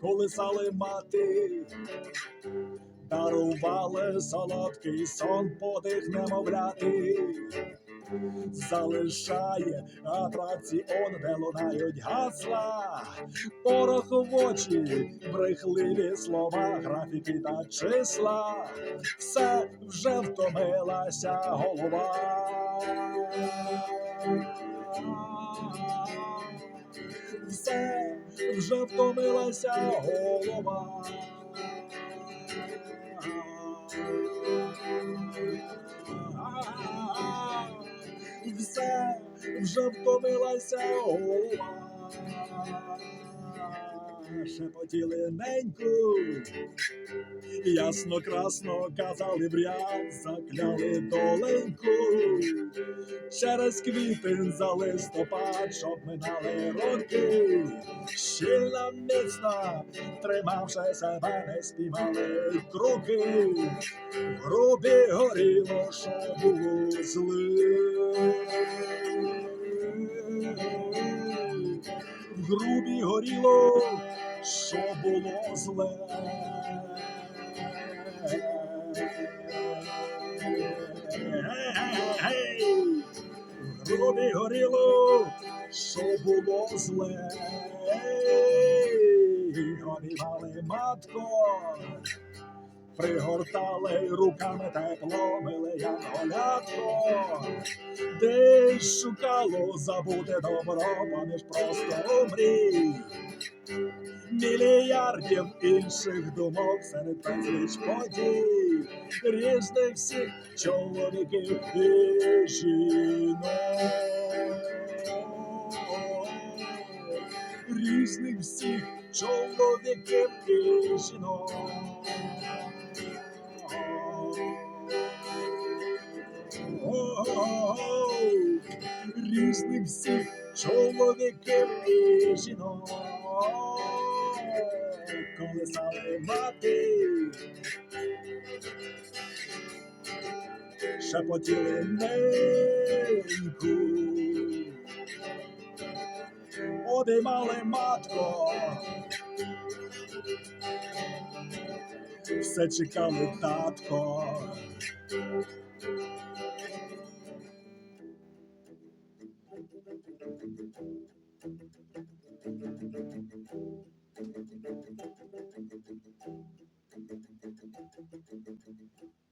Колисали мати, дарували солодкий сон подих немовляти. Залишає атракціон, де лунають гасла, порох в очі, брехливі слова, графіки та числа, все вже втомилася голова. Все вже втомилася голова. Вже втомилася голова. Шепотіли неньку, ясно красно казали в закляли доленьку. Через квітень за листопад, щоб минали роки, щільно міцно, тримавши себе, не спіймали круки, грубі горіло, що було зли. В грубі горіло, що було зле. Грубі горіло, що було зле. Обіймали матко, пригортали руками тепло, мили янголятко, де ж шукало забути добро, поміж просто мрій. Мільярдів інших думок серед безліч подій, різних всіх чоловіків і жінок. Різних всіх чоловіків і жінок. Ой, Різних всіх чоловіків і жінок. Колесали мати. Шепотіли неньку. обіймали матко. Все чекали татко. Thank you.